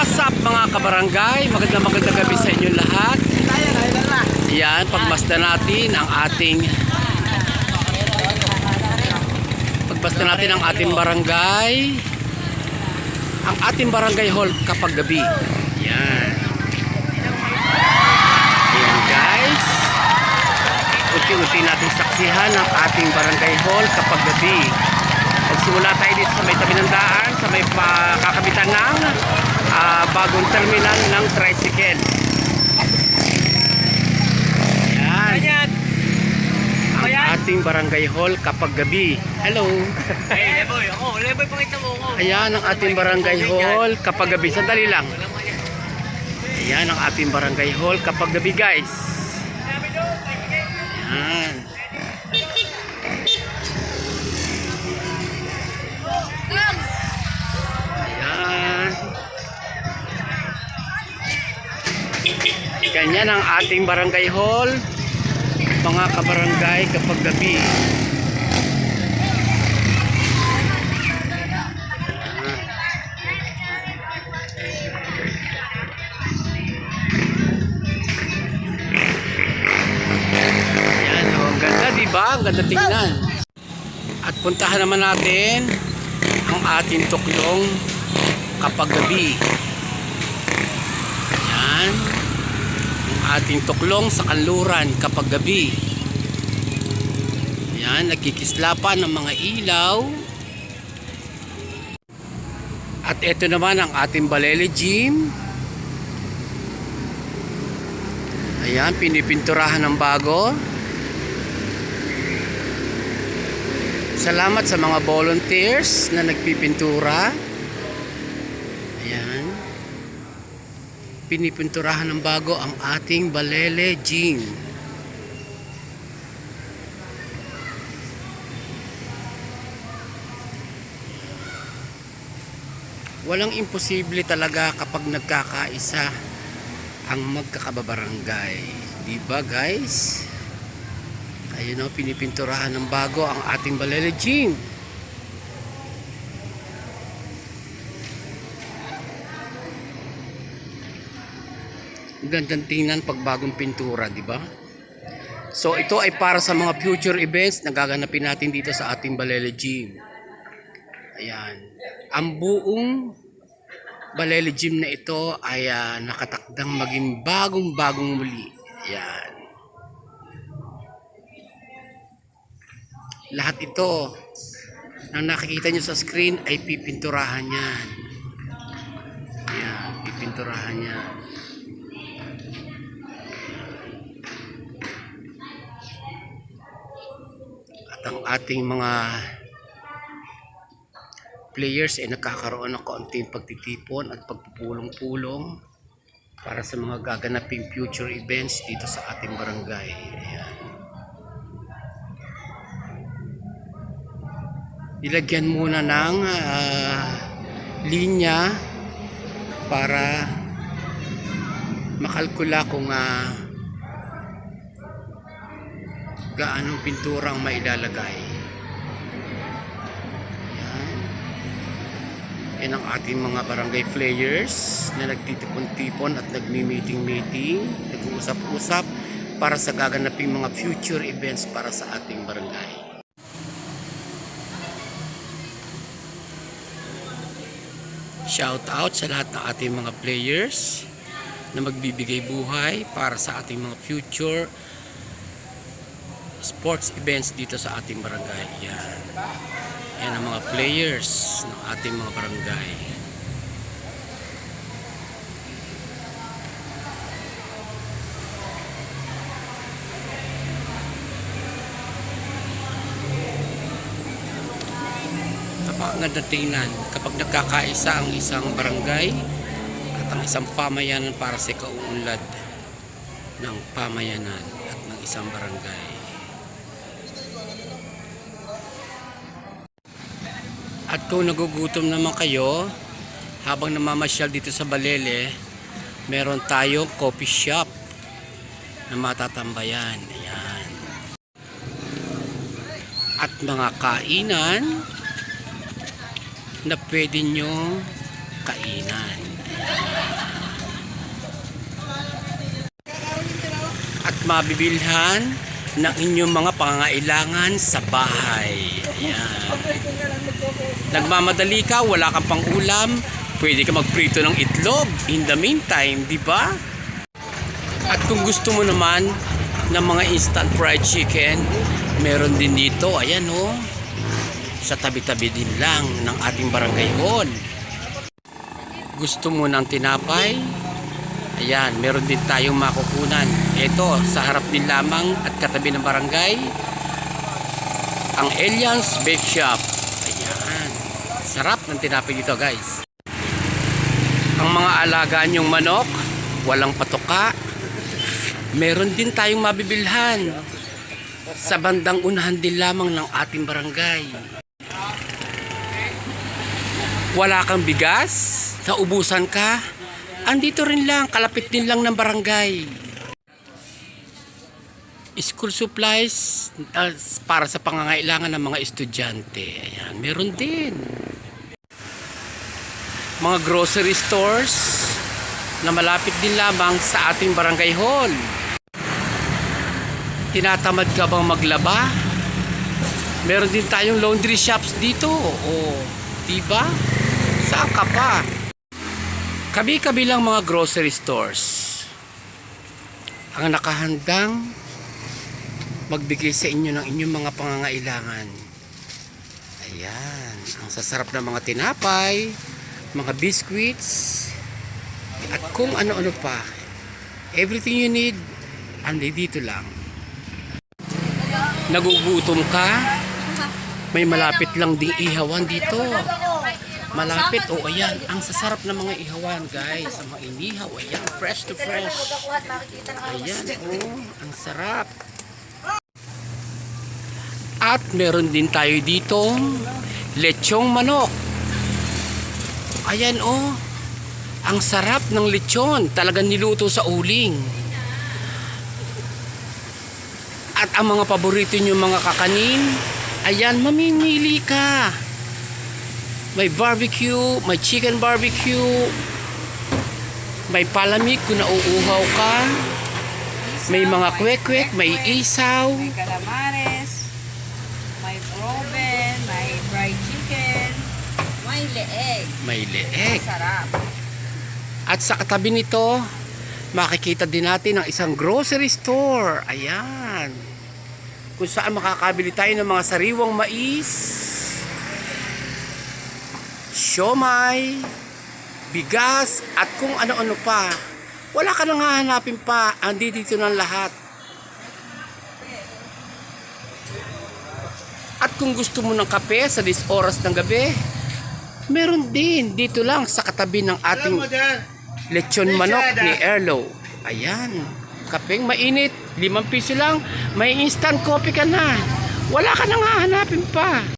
What's up mga kabarangay? Magandang magandang gabi sa inyo lahat. Yan, pagmasda natin ang ating Pagmasda natin ang ating barangay. Ang ating barangay hall kapag gabi. Yan. Yan guys. Unti-unti natin saksihan ang ating barangay hall kapag gabi. Magsimula tayo dito sa may tabi ng daan, sa may pa- kakabitan ng bagong terminal ng tricycle. Yan. Ang ating barangay hall kapag gabi. Hello. Hey, Leboy, ako, Leboy, pakita mo ako. Ayan ang ating barangay hall kapag gabi. Sandali lang. Ayan ang ating barangay hall kapag gabi guys. Ayan. Ganyan ang ating barangay hall. Mga kabarangay kapag gabi. Ayan, oh, ganda, di ba? Ang ganda tingnan. At puntahan naman natin ang ating tuklong kapag gabi. Ayan. Ang ating tuklong sa kanluran kapag gabi. Ayan, nagkikislapan ng mga ilaw. At ito naman ang ating Balele Gym. Ayan, pinipinturahan ng bago. Salamat sa mga volunteers na nagpipintura. Ayan. Pinipinturahan ng bago ang ating Balele Gym. Walang imposible talaga kapag nagkakaisa ang magkakababarangay. Di ba guys? Ayun o, pinipinturahan ng bago ang ating Balele Gym. Gandang tingnan pag bagong pintura, di ba? So ito ay para sa mga future events na gaganapin natin dito sa ating Balele Gym. Ayan. Ang buong Balele Gym na ito ay ah, nakatakdang maging bagong-bagong muli. Ayan. Lahat ito na nakikita nyo sa screen ay pipinturahan yan. Ayan, pipinturahan yan. Ang ating mga players ay nakakaroon ng kaunting pagtitipon at pagpupulong-pulong para sa mga gaganaping future events dito sa ating barangay. Ayan. Ilagyan muna ng ah, linya para makalkula kung uh, gaanong pintura ang mailalagay. Yan ang ating mga barangay players na nagtitipon-tipon at nagmi-meeting-meeting, nag-uusap-usap para sa gaganaping mga future events para sa ating barangay. Shout out sa lahat ng ating mga players na magbibigay buhay para sa ating mga future sports events dito sa ating barangay. Yan. Yan ang mga players ng ating mga barangay. Napakaganda tingnan kapag nagkakaisa ang isang barangay at ang isang pamayanan para sa kauunlad ng pamayanan at ng isang barangay. At kung nagugutom naman kayo, habang namamasyal dito sa Balele, meron tayong coffee shop na matatambayan. Ayan. At mga kainan na pwede nyo kainan. At mabibilhan ng inyong mga pangangailangan sa bahay. Ayan. Nagmamadali ka, wala kang pang ulam, pwede ka magprito ng itlog in the meantime, di ba? At kung gusto mo naman ng mga instant fried chicken, meron din dito, ayan oh. Sa tabi-tabi din lang ng ating barangay hall. Gusto mo ng tinapay? Ayan, meron din tayong makukunan. Ito, sa harap din lamang at katabi ng barangay, ang Elians Bake Shop. Ayan. Sarap ng tinapay dito, guys. Ang mga alaga niyong manok, walang patoka. Meron din tayong mabibilhan sa bandang unahan din lamang ng ating barangay. Wala kang bigas? Naubusan ka? Andito rin lang, kalapit din lang ng barangay. School supplies uh, para sa pangangailangan ng mga estudyante. Ayan, meron din. Mga grocery stores na malapit din lamang sa ating barangay hall. Tinatamad ka bang maglaba? Meron din tayong laundry shops dito. O, diba? Saan ka pa? Kabi-kabi lang mga grocery stores. Ang nakahandang magbigay sa inyo ng inyong mga pangangailangan. Ayan. Ang sasarap ng mga tinapay, mga biscuits, at kung ano-ano pa. Everything you need, andi dito lang. Nagugutom ka? May malapit lang ding ihawan dito. Malapit, o oh, ayan, ang sasarap ng mga ihawan, guys. Ang mga inihaw, ayan, fresh to fresh. Ayan, oh, ang sarap. At meron din tayo dito lechong manok. Ayan, oh, ang sarap ng lechon. Talagang niluto sa uling. At ang mga paborito nyo mga kakanin, ayan, mamimili ka. May barbecue, may chicken barbecue, may palamig kung nauuhaw ka, may mga kwek-kwek, may isaw, May calamares, may proven, may fried chicken, may leeg. may leeg. Sarap. At sa katabi nito, makikita din natin ang isang grocery store. Ayan. Kung saan makakabili tayo ng mga sariwang mais, siomay, bigas, at kung ano-ano pa. Wala ka nang hahanapin pa. Andi dito ng lahat. At kung gusto mo ng kape sa 10 oras ng gabi, meron din dito lang sa katabi ng ating lechon manok ni Erlo. Ayan. Kapeng mainit, limang piso lang, may instant coffee ka na. Wala ka nang hahanapin pa.